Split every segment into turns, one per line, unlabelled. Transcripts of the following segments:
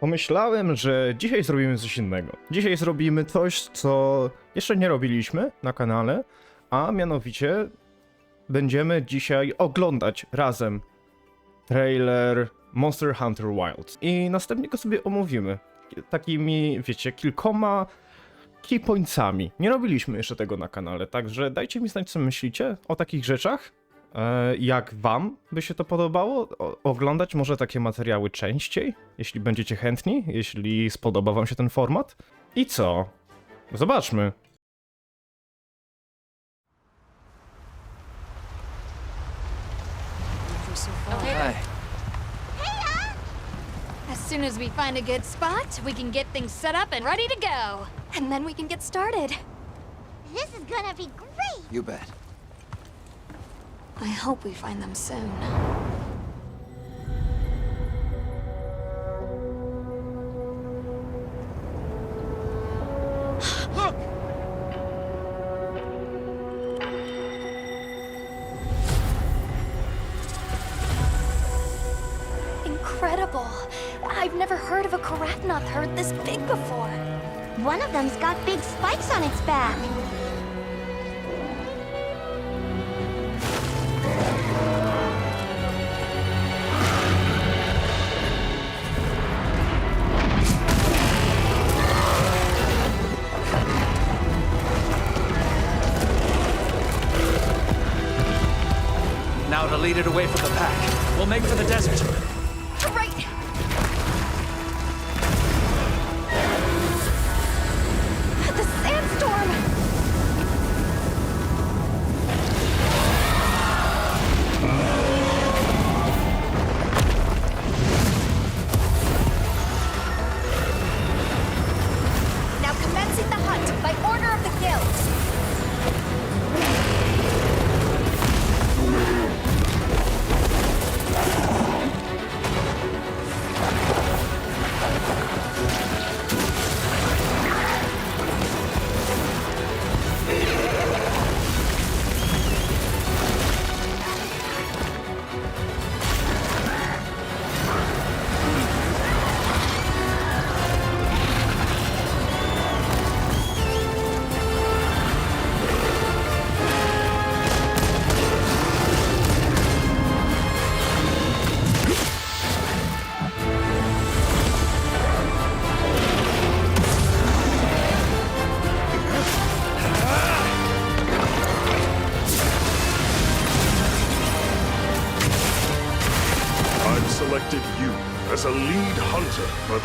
Pomyślałem, że dzisiaj zrobimy coś innego. Dzisiaj zrobimy coś, co jeszcze nie robiliśmy na kanale, a mianowicie będziemy dzisiaj oglądać razem trailer Monster Hunter Wilds i następnie go sobie omówimy. Takimi, wiecie, kilkoma key pointsami. Nie robiliśmy jeszcze tego na kanale, także dajcie mi znać, co myślicie o takich rzeczach. E, Jak wam by się to podobało? O, oglądać może takie materiały częściej, jeśli będziecie chętni, jeśli spodoba wam się ten format? I co? Zobaczmy.
Hi.
As soon as we find a good spot, we can get things set up and ready to go. And then we can get started.
This is gonna be great!
You bet.
I hope we find them soon. Incredible! I've never heard of a Karatnoth herd this big before.
One of them's got big spikes on its back.
To lead it away from the pack. We'll make for the desert.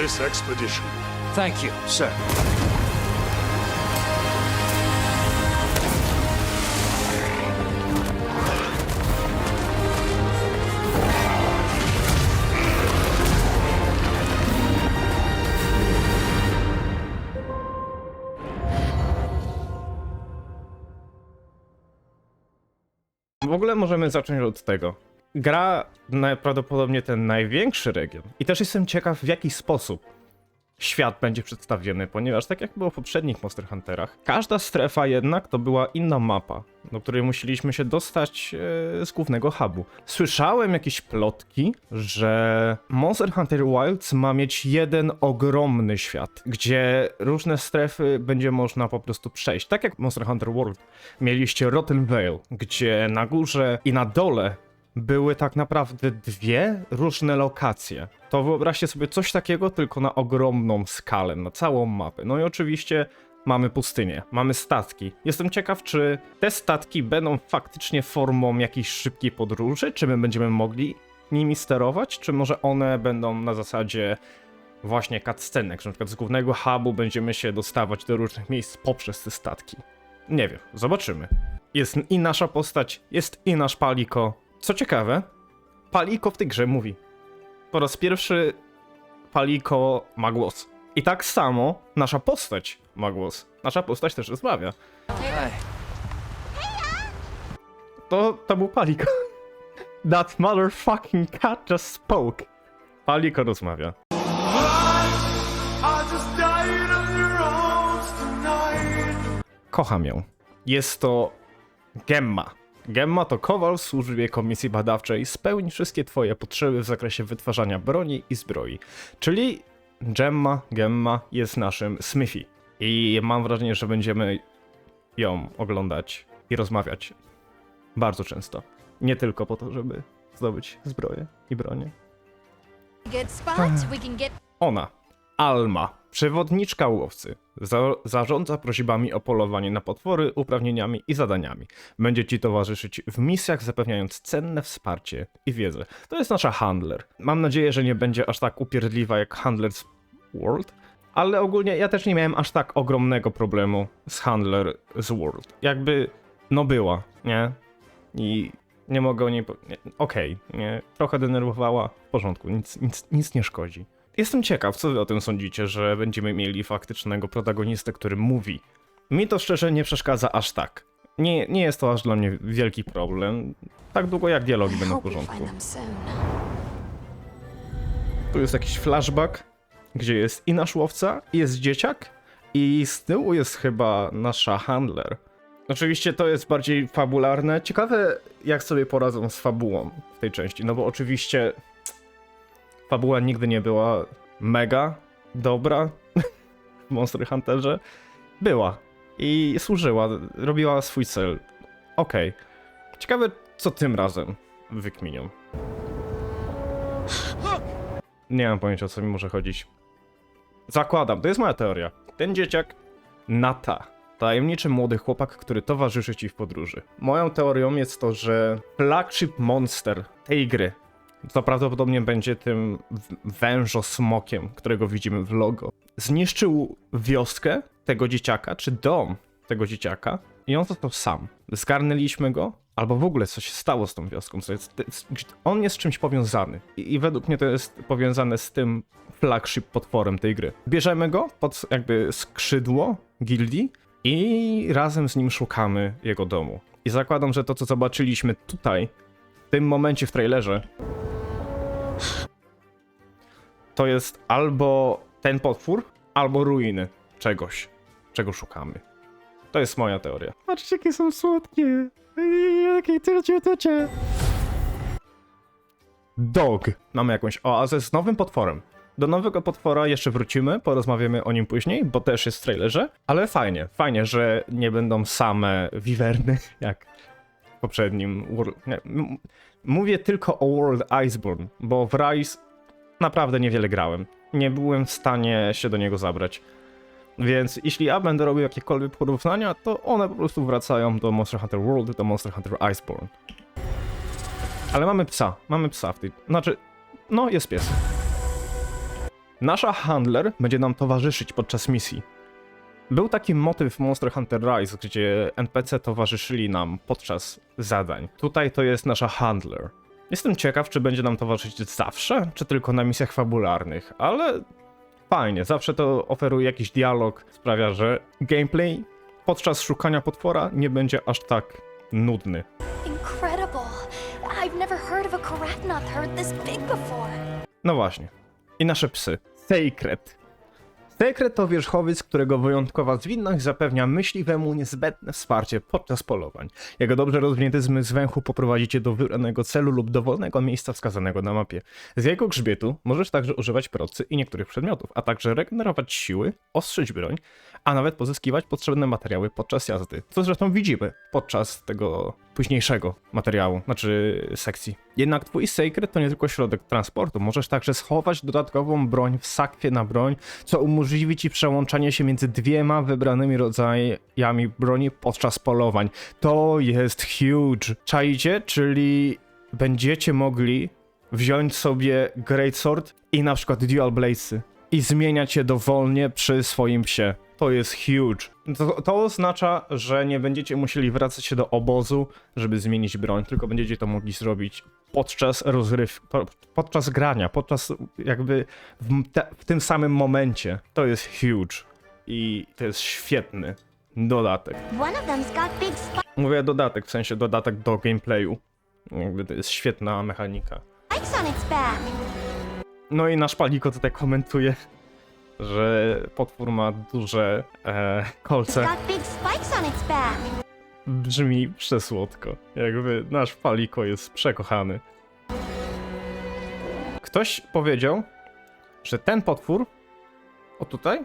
This expedition.
Thank you, sir.
W ogóle możemy zacząć od tego. Gra najprawdopodobnie ten największy region. I też jestem ciekaw, w jaki sposób świat będzie przedstawiony, ponieważ tak jak było w poprzednich Monster Hunterach, każda strefa jednak to była inna mapa, do której musieliśmy się dostać e, z głównego hubu. Słyszałem jakieś plotki, że Monster Hunter Wilds ma mieć jeden ogromny świat, gdzie różne strefy będzie można po prostu przejść. Tak jak Monster Hunter World mieliście Rotten Vale, gdzie na górze i na dole były tak naprawdę dwie różne lokacje. To wyobraźcie sobie coś takiego, tylko na ogromną skalę, na całą mapę. No i oczywiście mamy pustynię, mamy statki. Jestem ciekaw, czy te statki będą faktycznie formą jakiejś szybkiej podróży, czy my będziemy mogli nimi sterować, czy może one będą na zasadzie właśnie cutscenek, że na przykład z głównego hubu będziemy się dostawać do różnych miejsc poprzez te statki. Nie wiem, zobaczymy. Jest i nasza postać, jest i nasz Paliko. Co ciekawe, Paliko w tej grze mówi. Po raz pierwszy Paliko ma głos. I tak samo nasza postać ma głos. Nasza postać też rozmawia. To, to był Paliko. That motherfucking cat just spoke. Paliko rozmawia. Kocham ją. Jest to Gemma. Gemma to kowal w służbie komisji badawczej. Spełni wszystkie twoje potrzeby w zakresie wytwarzania broni i zbroi. Czyli Gemma, Gemma jest naszym Smithy. I mam wrażenie, że będziemy ją oglądać i rozmawiać bardzo często. Nie tylko po to, żeby zdobyć zbroję i bronię. Ona, Alma, przewodniczka łowcy, za zarządza prośbami o polowanie na potwory, uprawnieniami i zadaniami. Będzie ci towarzyszyć w misjach, zapewniając cenne wsparcie i wiedzę. To jest nasza handler. Mam nadzieję, że nie będzie aż tak upierdliwa jak Handler's World, ale ogólnie ja też nie miałem aż tak ogromnego problemu z Handler z World. Jakby, no była, nie? I nie mogę o niej. Okej, nie. Trochę denerwowała. W porządku, nic, nic, nic nie szkodzi. Jestem ciekaw, co wy o tym sądzicie, że będziemy mieli faktycznego protagonistę, który mówi. Mi to szczerze nie przeszkadza aż tak. Nie, nie jest to aż dla mnie wielki problem. Tak długo jak dialogi będą w porządku. Tu jest jakiś flashback, gdzie jest i nasz łowca, i jest dzieciak, i z tyłu jest chyba nasza handler. Oczywiście to jest bardziej fabularne. Ciekawe, jak sobie poradzą z fabułą w tej części, no bo oczywiście fabuła nigdy nie była mega dobra w Monster Hunterze. Była i służyła, robiła swój cel. Okej. Ciekawe, co tym razem wykminią. Nie mam pojęcia, o co mi może chodzić. Zakładam, to jest moja teoria. Ten dzieciak, Nata, tajemniczy młody chłopak, który towarzyszy ci w podróży. Moją teorią jest to, że flagship monster tej gry to prawdopodobnie będzie tym wężosmokiem, którego widzimy w logo. Zniszczył wioskę tego dzieciaka, czy dom tego dzieciaka i on został sam. Zgarnęliśmy go, albo w ogóle coś się stało z tą wioską. Co jest, on jest z czymś powiązany I, i według mnie to jest powiązane z tym flagship potworem tej gry. Bierzemy go pod jakby skrzydło gildii i razem z nim szukamy jego domu. I zakładam, że to co zobaczyliśmy tutaj, w tym momencie w trailerze, to jest albo ten potwór, albo ruiny czegoś, czego szukamy. To jest moja teoria. Patrzcie, jakie są słodkie. Jakie ciutucie. Dog. Mamy jakąś oazę z nowym potworem. Do nowego potwora jeszcze wrócimy, porozmawiamy o nim później, bo też jest w trailerze, ale fajnie, fajnie, że nie będą same wiwerny, jak w poprzednim World... Nie, mówię tylko o World Iceborne, bo w Rise naprawdę niewiele grałem. Nie byłem w stanie się do niego zabrać. Więc jeśli ja będę robił jakiekolwiek porównania, to one po prostu wracają do Monster Hunter World, do Monster Hunter Iceborne. Ale mamy psa, mamy psa w tej... Znaczy, no jest pies. Nasza handler będzie nam towarzyszyć podczas misji. Był taki motyw Monster Hunter Rise, gdzie NPC towarzyszyli nam podczas zadań. Tutaj to jest nasza handler. Jestem ciekaw, czy będzie nam towarzyszyć zawsze, czy tylko na misjach fabularnych, ale fajnie, zawsze to oferuje jakiś dialog, sprawia, że gameplay podczas szukania potwora nie będzie aż tak nudny.
Incredible. I've never heard of a Karatnoth herd this big before.
No właśnie. I nasze psy. Sacred. Sekret to wierzchowiec, którego wyjątkowa zwinność zapewnia myśliwemu niezbędne wsparcie podczas polowań. Jego dobrze rozwinięty zmysł węchu poprowadzi cię do wybranego celu lub dowolnego miejsca wskazanego na mapie. Z jego grzbietu możesz także używać procy i niektórych przedmiotów, a także regenerować siły, ostrzyć broń, a nawet pozyskiwać potrzebne materiały podczas jazdy. Co zresztą widzimy podczas tego późniejszego materiału, znaczy sekcji. Jednak twój Sacred to nie tylko środek transportu. Możesz także schować dodatkową broń w sakwie na broń, co umożliwi ci przełączanie się między dwiema wybranymi rodzajami broni podczas polowań. To jest huge. Czajcie? Czyli będziecie mogli wziąć sobie Greatsword i na przykład Dual Bladesy i zmieniać je dowolnie przy swoim psie. To jest huge. To, to oznacza, że nie będziecie musieli wracać się do obozu, żeby zmienić broń, tylko będziecie to mogli zrobić podczas rozryw, po, podczas grania, podczas jakby w, te, w tym samym momencie. To jest huge i to jest świetny dodatek. Mówię dodatek, w sensie dodatek do gameplayu. Jakby to jest świetna mechanika. No i nasz paliko tutaj komentuje, że potwór ma duże e, kolce. Brzmi przesłodko. Jakby nasz paliko jest przekochany. Ktoś powiedział, że ten potwór O tutaj?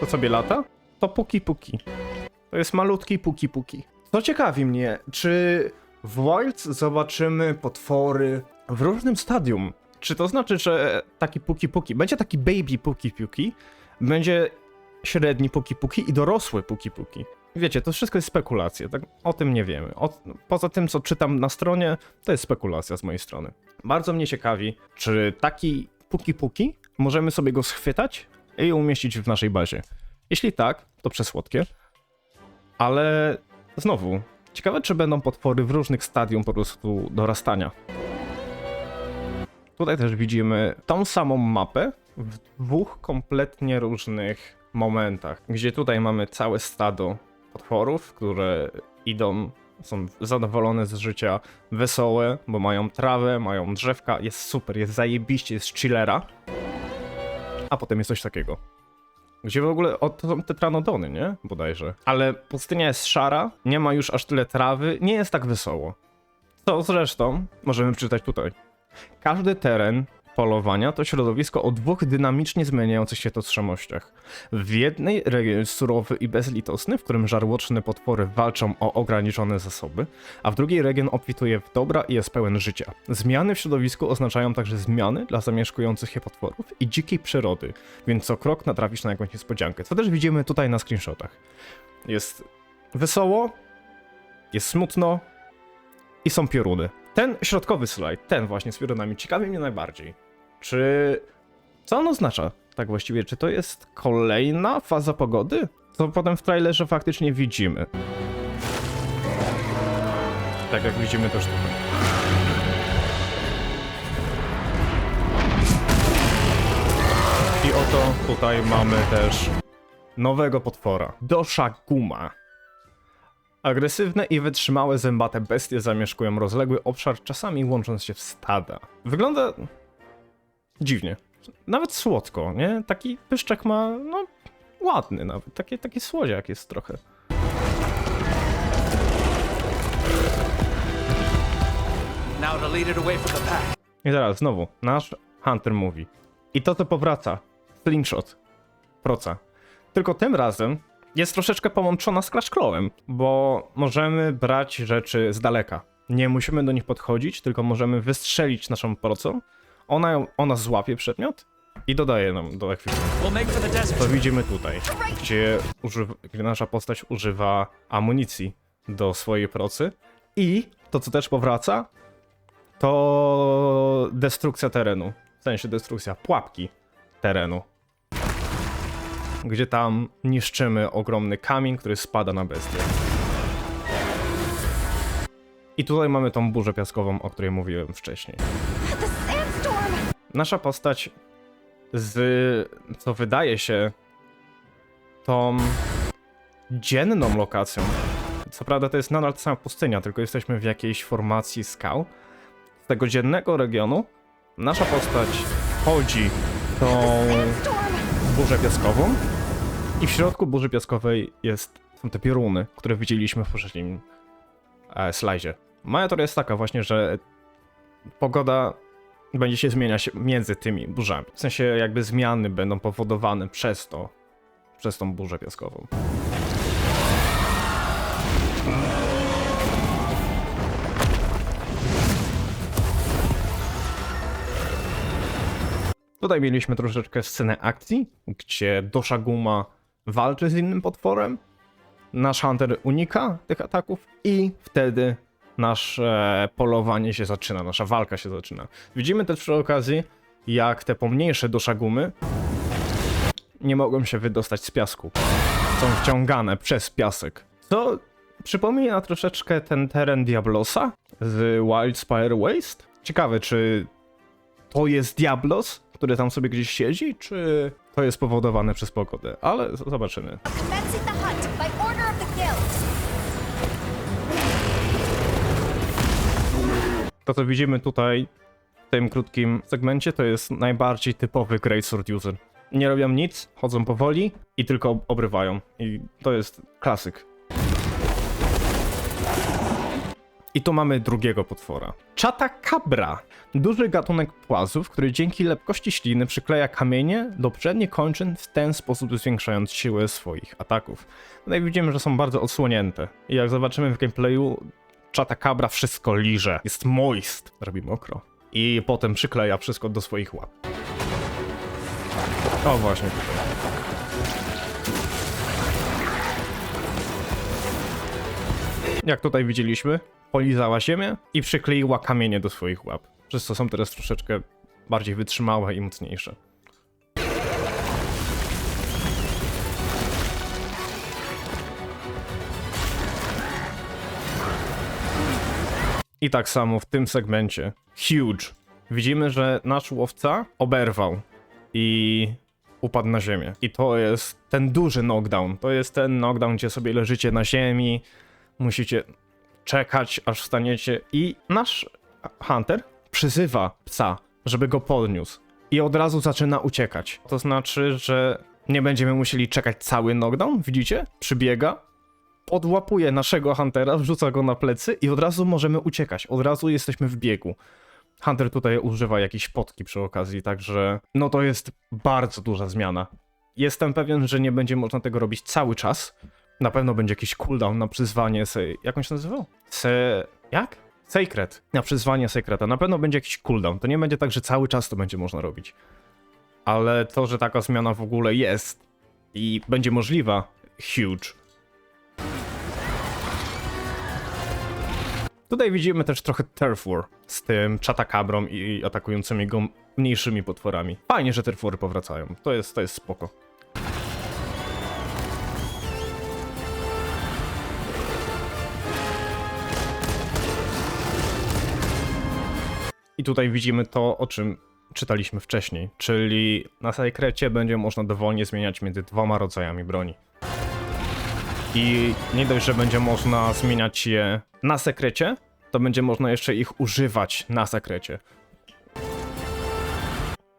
To sobie lata? To puki puki. To jest malutki puki puki. Co ciekawi mnie, czy w Wilds zobaczymy potwory w różnym stadium? Czy to znaczy, że taki puki puki, będzie taki baby puki puki, będzie średni puki puki i dorosły puki puki? Wiecie, to wszystko jest spekulacja, tak? o tym nie wiemy. O, poza tym, co czytam na stronie, to jest spekulacja z mojej strony. Bardzo mnie ciekawi, czy taki puki puki możemy sobie go schwytać i umieścić w naszej bazie. Jeśli tak, to przesłodkie. Ale znowu, ciekawe, czy będą potwory w różnych stadium po prostu dorastania. Tutaj też widzimy tą samą mapę w dwóch kompletnie różnych momentach, gdzie tutaj mamy całe stado potworów, które idą, są zadowolone z życia, wesołe, bo mają trawę, mają drzewka, jest super, jest zajebiście, jest chillera. A potem jest coś takiego. Gdzie w ogóle, o, to są tetranodony, nie? Bodajże. Ale pustynia jest szara, nie ma już aż tyle trawy, nie jest tak wesoło. Co zresztą możemy przeczytać tutaj. Każdy teren polowania to środowisko o dwóch dynamicznie zmieniających się tożsamościach. W jednej region surowy i bezlitosny, w którym żarłoczne potwory walczą o ograniczone zasoby, a w drugiej region obfituje w dobra i jest pełen życia. Zmiany w środowisku oznaczają także zmiany dla zamieszkujących je potworów i dzikiej przyrody, więc co krok natrafisz na jakąś niespodziankę, co też widzimy tutaj na screenshotach. Jest wesoło, jest smutno i są pioruny. Ten środkowy slajd, ten właśnie z piorunami, ciekawi mnie najbardziej. Czy. Co on oznacza tak właściwie? Czy to jest kolejna faza pogody? To potem w trailerze faktycznie widzimy. Tak jak widzimy też tutaj. I oto tutaj mamy też nowego potwora. Dosha Guma. Agresywne i wytrzymałe zębate bestie zamieszkują rozległy obszar, czasami łącząc się w stada. Wygląda dziwnie. Nawet słodko, nie? Taki pyszczek ma, no, ładny nawet. Taki, taki słodziak jest trochę. I teraz znowu, nasz Hunter mówi. I to to powraca. Slingshot. Proca. Tylko tym razem jest troszeczkę połączona z Clash Clawem, bo możemy brać rzeczy z daleka. Nie musimy do nich podchodzić, tylko możemy wystrzelić naszą procą. Ona, ją- ona złapie przedmiot i dodaje nam do ekwipunku.
We'll make for the desert.
To widzimy tutaj, gdzie, używa, gdzie nasza postać używa amunicji do swojej procy. I to, co też powraca, to destrukcja terenu. W sensie destrukcja pułapki terenu. Gdzie tam niszczymy ogromny kamień, który spada na bestię. I tutaj mamy tą burzę piaskową, o której mówiłem wcześniej. Nasza postać z, co wydaje się, tą dzienną lokacją. Co prawda to jest nadal ta sama pustynia, tylko jesteśmy w jakiejś formacji skał. Z tego dziennego regionu nasza postać wchodzi tą! Burzę piaskową i w środku burzy piaskowej jest, są te pioruny, które widzieliśmy w poprzednim e, slajdzie. Moja teoria jest taka właśnie, że pogoda będzie się zmieniać między tymi burzami. W sensie jakby zmiany będą powodowane przez to, przez tą burzę piaskową. Tutaj mieliśmy troszeczkę scenę akcji, gdzie Dosha Guma walczy z innym potworem, nasz Hunter unika tych ataków i wtedy nasze polowanie się zaczyna, nasza walka się zaczyna. Widzimy też przy okazji, jak te pomniejsze doszagumy nie mogą się wydostać z piasku. Są wciągane przez piasek. Co przypomina troszeczkę ten teren Diablosa z Wildspire Waste. Ciekawe, czy to jest Diablos, który tam sobie gdzieś siedzi, czy to jest powodowane przez pogodę, ale zobaczymy. To, co widzimy tutaj w tym krótkim segmencie, to jest najbardziej typowy Great Sword User. Nie robią nic, chodzą powoli i tylko obrywają. I to jest klasyk. I tu mamy drugiego potwora. Chatakabra. Duży gatunek płazów, który dzięki lepkości śliny przykleja kamienie do przednich kończyn, w ten sposób zwiększając siłę swoich ataków. Tutaj widzimy, że są bardzo odsłonięte. I jak zobaczymy w gameplayu, Chatakabra wszystko liże. Jest moist. Robi mokro. I potem przykleja wszystko do swoich łap. O, właśnie. Jak tutaj widzieliśmy, polizała ziemię i przykleiła kamienie do swoich łap. Przez co są teraz troszeczkę bardziej wytrzymałe i mocniejsze. I tak samo w tym segmencie. Huge. Widzimy, że nasz łowca oberwał i upadł na ziemię. I to jest ten duży knockdown. To jest ten knockdown, gdzie sobie leżycie na ziemi, musicie czekać, aż wstaniecie. I nasz hunter przyzywa psa, żeby go podniósł. I od razu zaczyna uciekać. To znaczy, że nie będziemy musieli czekać cały knockdown, widzicie? Przybiega, podłapuje naszego huntera, wrzuca go na plecy i od razu możemy uciekać. Od razu jesteśmy w biegu. Hunter tutaj używa jakiejś potki przy okazji, także no to jest bardzo duża zmiana. Jestem pewien, że nie będzie można tego robić cały czas. Na pewno będzie jakiś cooldown na przyzwanie se... Jak on się nazywał? Se... Jak? Secret. Na przyzwanie Secreta. Na pewno będzie jakiś cooldown. To nie będzie tak, że cały czas to będzie można robić. Ale to, że taka zmiana w ogóle jest i będzie możliwa, huge. Tutaj widzimy też trochę Turf War z tym Chatakabrą i atakującymi go mniejszymi potworami. Fajnie, że Turf powracają. To jest, to jest spoko. Tutaj widzimy to, o czym czytaliśmy wcześniej, czyli na sekrecie będzie można dowolnie zmieniać między dwoma rodzajami broni. I nie dość, że będzie można zmieniać je na sekrecie, to będzie można jeszcze ich używać na sekrecie.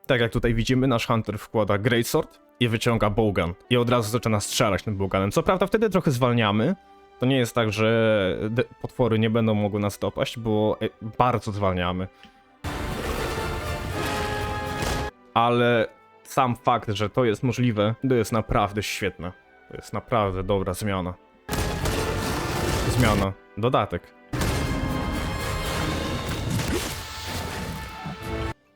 Tak jak tutaj widzimy, nasz Hunter wkłada Greatsword i wyciąga bowgun. I od razu zaczyna strzelać tym bowgunem. Co prawda wtedy trochę zwalniamy. To nie jest tak, że potwory nie będą mogły nas dopaść, bo e, bardzo zwalniamy. Ale sam fakt, że to jest możliwe, to jest naprawdę świetne. To jest naprawdę dobra zmiana. Zmiana. Dodatek.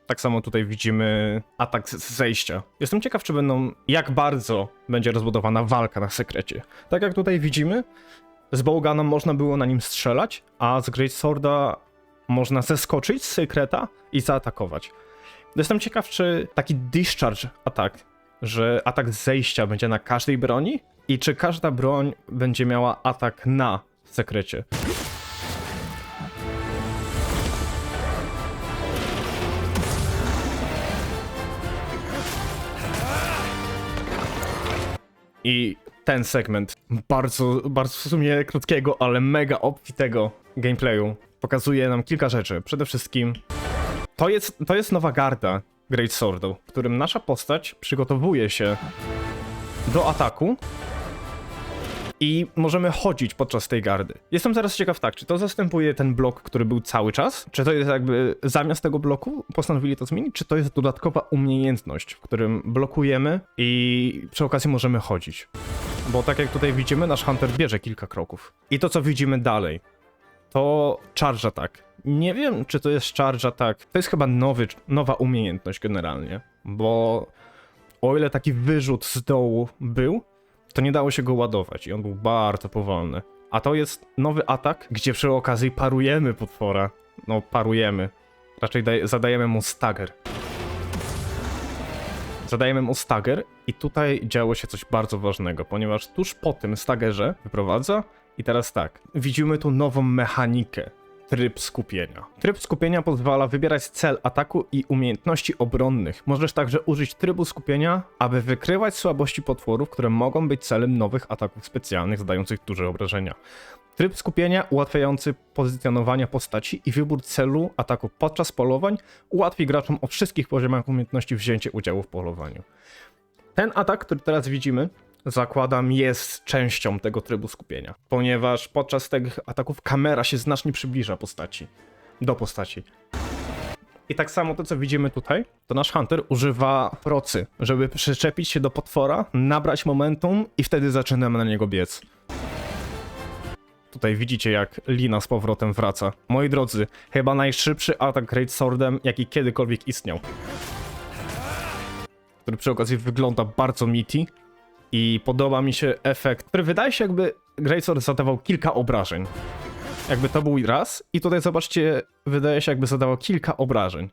Tak samo tutaj widzimy atak z zejścia. Jestem ciekaw, czy będą. Jak bardzo będzie rozbudowana walka na sekrecie. Tak jak tutaj widzimy, z Bowgunem można było na nim strzelać, a z Greatsworda można zeskoczyć z sekreta i zaatakować. Jestem ciekaw, czy taki discharge atak, że atak zejścia będzie na każdej broni i czy każda broń będzie miała atak na sekrecie. I ten segment bardzo, bardzo w sumie krótkiego, ale mega obfitego gameplayu pokazuje nam kilka rzeczy. Przede wszystkim to jest, to jest nowa garda Great Swordu, w którym nasza postać przygotowuje się do ataku i możemy chodzić podczas tej gardy. Jestem zaraz ciekaw tak, czy to zastępuje ten blok, który był cały czas? Czy to jest jakby zamiast tego bloku postanowili to zmienić? Czy to jest dodatkowa umiejętność, w którym blokujemy i przy okazji możemy chodzić? Bo tak jak tutaj widzimy, nasz Hunter bierze kilka kroków. I to, co widzimy dalej, to charge attack. Nie wiem, czy to jest charge attack. To jest chyba nowy, nowa umiejętność generalnie, bo o ile taki wyrzut z dołu był, to nie dało się go ładować i on był bardzo powolny. A to jest nowy atak, gdzie przy okazji parujemy potwora. No, parujemy. Raczej daj, zadajemy mu stagger. Zadajemy mu stagger i tutaj działo się coś bardzo ważnego, ponieważ tuż po tym staggerze wyprowadza i teraz tak, widzimy tu nową mechanikę. Tryb skupienia. Tryb skupienia pozwala wybierać cel ataku i umiejętności obronnych. Możesz także użyć trybu skupienia, aby wykrywać słabości potworów, które mogą być celem nowych ataków specjalnych zadających duże obrażenia. Tryb skupienia ułatwiający pozycjonowanie postaci i wybór celu ataku podczas polowań ułatwi graczom o wszystkich poziomach umiejętności wzięcie udziału w polowaniu. Ten atak, który teraz widzimy, zakładam, jest częścią tego trybu skupienia, ponieważ podczas tych ataków kamera się znacznie przybliża postaci, do postaci. I tak samo to, co widzimy tutaj, to nasz Hunter używa procy, żeby przyczepić się do potwora, nabrać momentum i wtedy zaczynamy na niego biec. Tutaj widzicie, jak Lina z powrotem wraca. Moi drodzy, chyba najszybszy atak Great Swordem, jaki kiedykolwiek istniał. Który przy okazji wygląda bardzo meaty. I podoba mi się efekt, który wydaje się jakby Great Sword zadawał kilka obrażeń. Jakby to był raz i tutaj zobaczcie, wydaje się jakby zadawał kilka obrażeń.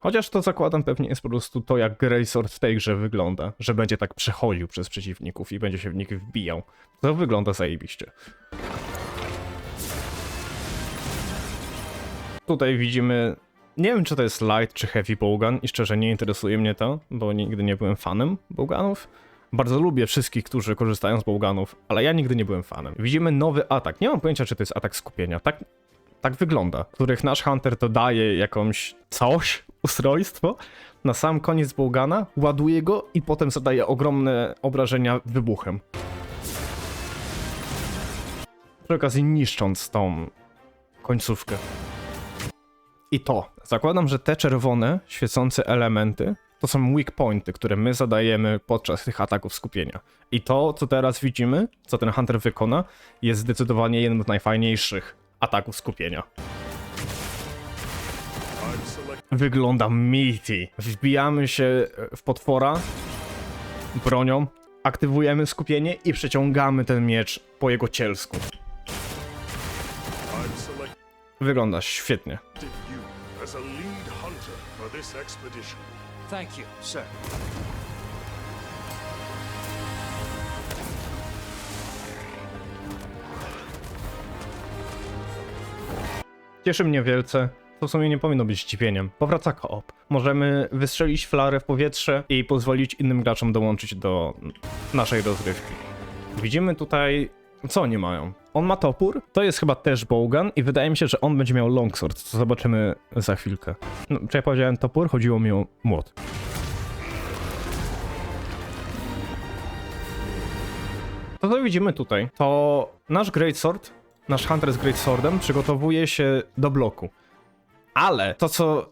Chociaż to zakładam pewnie jest po prostu to, jak Greysword w tej grze wygląda, że będzie tak przechodził przez przeciwników i będzie się w nich wbijał. To wygląda zajebiście. Tutaj widzimy, nie wiem czy to jest light czy heavy bowgun i szczerze nie interesuje mnie to, bo nigdy nie byłem fanem bowgunów. Bardzo lubię wszystkich, którzy korzystają z bowgunów, ale ja nigdy nie byłem fanem. Widzimy nowy atak, nie mam pojęcia czy to jest atak skupienia, tak tak wygląda, których nasz Hunter dodaje jakąś coś, ustrojstwo, na sam koniec Bogana, ładuje go i potem zadaje ogromne obrażenia wybuchem. Przy okazji niszcząc tą końcówkę. I to, zakładam, że te czerwone, świecące elementy to są weak pointy, które my zadajemy podczas tych ataków skupienia. I to, co teraz widzimy, co ten Hunter wykona, jest zdecydowanie jednym z najfajniejszych ataków skupienia. Wygląda meaty. Wbijamy się w potwora bronią, aktywujemy skupienie i przeciągamy ten miecz po jego cielsku. Wygląda świetnie.
As a lead hunter for this expedition.
Thank you, sir.
Cieszy mnie wielce. To w sumie nie powinno być zdziwieniem. Powraca koop. Możemy wystrzelić flarę w powietrze i pozwolić innym graczom dołączyć do naszej rozgrywki. Widzimy tutaj, co oni mają. On ma topór, to jest chyba też bowgun i wydaje mi się, że on będzie miał longsword, co zobaczymy za chwilkę. No, czy ja powiedziałem topór? Chodziło mi o młot. To, co widzimy tutaj, to nasz Greatsword, nasz Hunter z Greatswordem przygotowuje się do bloku. Ale to, co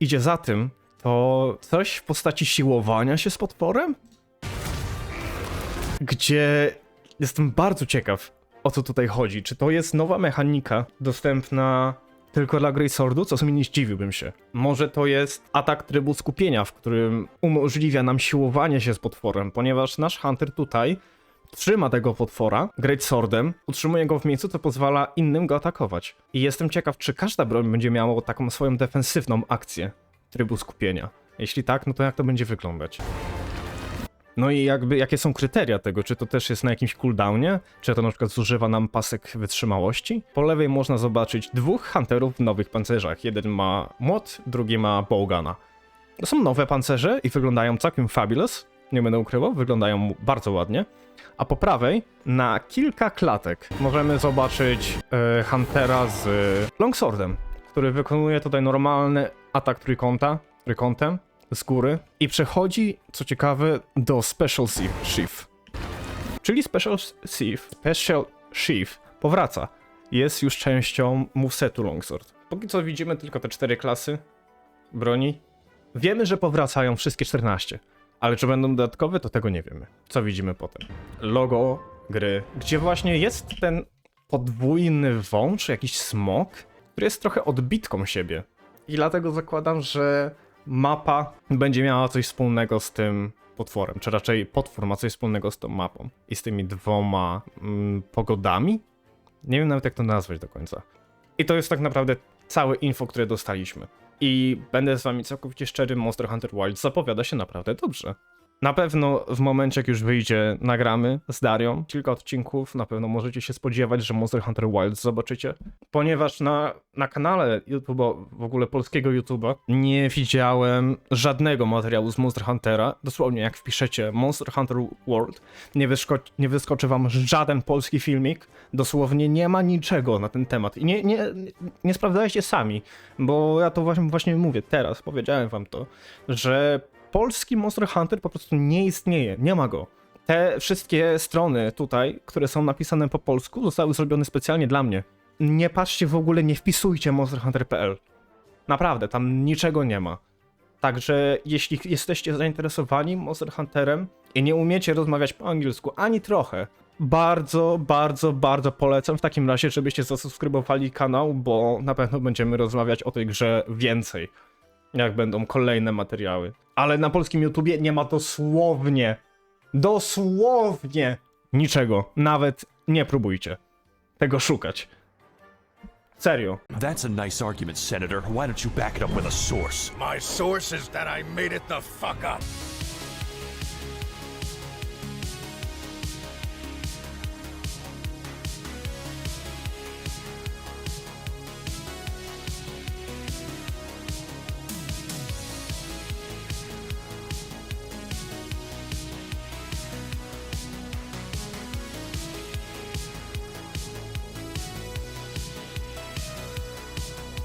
idzie za tym, to coś w postaci siłowania się z potworem? Gdzie jestem bardzo ciekaw, o co tutaj chodzi. Czy to jest nowa mechanika dostępna tylko dla Greatswordu? Co w sumie nie zdziwiłbym się. Może to jest atak trybu skupienia, w którym umożliwia nam siłowanie się z potworem, ponieważ nasz Hunter tutaj trzyma tego potwora Great Swordem, utrzymuje go w miejscu, co pozwala innym go atakować. I jestem ciekaw, czy każda broń będzie miała taką swoją defensywną akcję trybu skupienia. Jeśli tak, no to jak to będzie wyglądać? No i jakby, jakie są kryteria tego? Czy to też jest na jakimś cooldownie? Czy to na przykład zużywa nam pasek wytrzymałości? Po lewej można zobaczyć dwóch hunterów w nowych pancerzach. Jeden ma młot, drugi ma bowguna. To są nowe pancerze i wyglądają całkiem fabulous. Nie będę ukrywał, wyglądają bardzo ładnie. A po prawej, na kilka klatek, możemy zobaczyć e, Huntera z Longswordem, który wykonuje tutaj normalny atak trójkąta, trójkątem z góry i przechodzi, co ciekawe, do Special Sheath. Czyli Special Sheath, Special Sheath powraca. Jest już częścią movesetu Longsword. Póki co widzimy tylko te cztery klasy broni. Wiemy, że powracają wszystkie 14. Ale czy będą dodatkowe, to tego nie wiemy. Co widzimy potem? Logo gry, gdzie właśnie jest ten podwójny wąż, jakiś smok, który jest trochę odbitką siebie. I dlatego zakładam, że mapa będzie miała coś wspólnego z tym potworem, czy raczej potwór ma coś wspólnego z tą mapą i z tymi dwoma mm, pogodami. Nie wiem nawet jak to nazwać do końca. I to jest tak naprawdę całe info, które dostaliśmy. I będę z wami całkowicie szczery, Monster Hunter Wilds zapowiada się naprawdę dobrze. Na pewno w momencie, jak już wyjdzie, nagramy z Darią kilka odcinków. Na pewno możecie się spodziewać, że Monster Hunter Wilds zobaczycie. Ponieważ na, na kanale YouTube'a, w ogóle polskiego YouTube'a, nie widziałem żadnego materiału z Monster Huntera. Dosłownie, jak wpiszecie Monster Hunter World, nie, wyszko- nie wyskoczy wam żaden polski filmik. Dosłownie nie ma niczego na ten temat. I nie, nie, nie, sami, bo ja to właśnie, właśnie mówię teraz, powiedziałem wam to, że polski Monster Hunter po prostu nie istnieje, nie ma go. Te wszystkie strony tutaj, które są napisane po polsku, zostały zrobione specjalnie dla mnie. Nie patrzcie w ogóle, nie wpisujcie monsterhunter.pl. Naprawdę, tam niczego nie ma. Także jeśli jesteście zainteresowani Monster Hunterem i nie umiecie rozmawiać po angielsku ani trochę, bardzo, bardzo, bardzo polecam w takim razie, żebyście zasubskrybowali kanał, bo na pewno będziemy rozmawiać o tej grze więcej, jak będą kolejne materiały. Ale na polskim YouTubie nie ma dosłownie, dosłownie niczego. Nawet nie próbujcie tego szukać. Serio.
That's a nice argument, Senator. Why don't you back it up with a source?
My source is that I made it the fuck up.